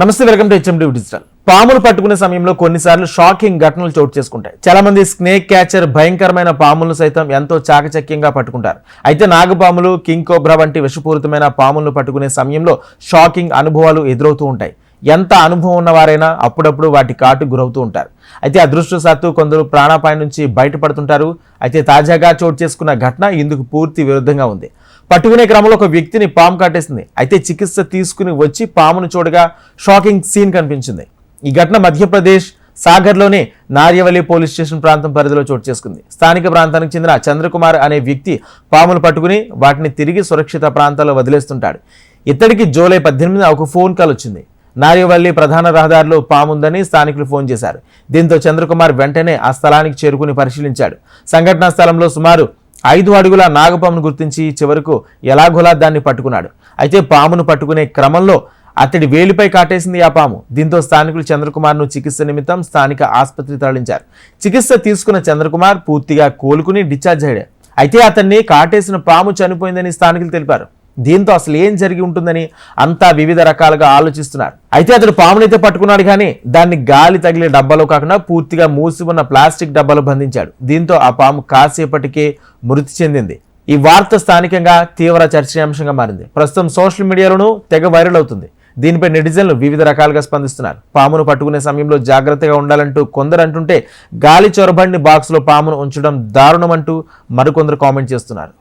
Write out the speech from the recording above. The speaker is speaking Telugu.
నమస్తే వెల్కమ్ టు హెచ్ఎండి డిజిటల్. పాములు పట్టుకునే సమయంలో కొన్నిసార్లు షాకింగ్ ఘటనలు చోటు చేసుకుంటాయి. చాలా మంది స్నేక్ క్యాచర్ భయంకరమైన పాములను సైతం ఎంతో చాకచక్యంగా పట్టుకుంటారు. అయితే నాగపాములు కింగ్ కోబ్రా వంటి విషపూరితమైన పాములను పట్టుకునే సమయంలో షాకింగ్ అనుభవాలు ఎదురవుతూ ఉంటాయి. ఎంత అనుభవం ఉన్నవారైనా అప్పుడప్పుడు వాటి కాటు గురవుతూ ఉంటారు. అయితే అదృష్టశాత్తు కొందరు ప్రాణాపాయం నుంచి బయటపడుతుంటారు. అయితే తాజాగా చోటు చేసుకున్న ఘటన ఇందుకు పూర్తి విరుద్ధంగా ఉంది. పట్టుకునే క్రమంలో ఒక వ్యక్తిని పాము కాటేసింది అయితే చికిత్స తీసుకుని వచ్చి పామును చూడగా షాకింగ్ సీన్ కనిపించింది. ఈ ఘటన మధ్యప్రదేశ్ సాగర్లోని నార్యవల్లి పోలీస్ స్టేషన్ ప్రాంతం పరిధిలో చోటు చేసుకుంది. స్థానిక ప్రాంతానికి చెందిన చంద్రకుమార్ అనే వ్యక్తి పాములు పట్టుకుని వాటిని తిరిగి సురక్షిత ప్రాంతాల్లో వదిలేస్తుంటాడు. ఇతడికి జూలై పద్దెనిమిదిన ఒక ఫోన్ కాల్ వచ్చింది. నార్యవల్లి ప్రధాన రహదారిలో పాముందని స్థానికులు ఫోన్ చేశారు. దీంతో చంద్రకుమార్ వెంటనే ఆ స్థలానికి చేరుకుని పరిశీలించాడు. సంఘటనా స్థలంలో సుమారు ఐదు అడుగుల నాగపామును గుర్తించి చివరకు ఎలాగోలా దాన్ని పట్టుకున్నాడు. అయితే పామును పట్టుకునే క్రమంలో అతడి వేలిపై కాటేసింది ఆ పాము. దీంతో స్థానికులు చంద్రకుమార్ను చికిత్స నిమిత్తం స్థానిక ఆసుపత్రికి తరలించారు. చికిత్స తీసుకున్న చంద్రకుమార్ పూర్తిగా కోలుకుని డిశ్చార్జ్ అయ్యాడు. అయితే అతన్ని కాటేసిన పాము చనిపోయిందని స్థానికులు తెలిపారు. దీంతో అసలు ఏం జరిగి ఉంటుందని అంతా వివిధ రకాలుగా ఆలోచిస్తున్నారు. అయితే అతడు పామునైతే పట్టుకున్నాడు కానీ దాన్ని గాలి తగిలే డబ్బాలో కాకుండా పూర్తిగా మూసి ఉన్న ప్లాస్టిక్ డబ్బాలో బంధించాడు. దీంతో ఆ పాము కాసేపటికే మృతి చెందింది. ఈ వార్త స్థానికంగా తీవ్ర చర్చనీయాంశంగా మారింది. ప్రస్తుతం సోషల్ మీడియాలోనూ తెగ వైరల్ అవుతుంది. దీనిపై నెటిజన్లు వివిధ రకాలుగా స్పందిస్తున్నారు. పామును పట్టుకునే సమయంలో జాగ్రత్తగా ఉండాలంటూ కొందరు అంటుంటే గాలి చొరబడిని బాక్స్లో పామును ఉంచడం దారుణం అంటూ మరికొందరు కామెంట్ చేస్తున్నారు.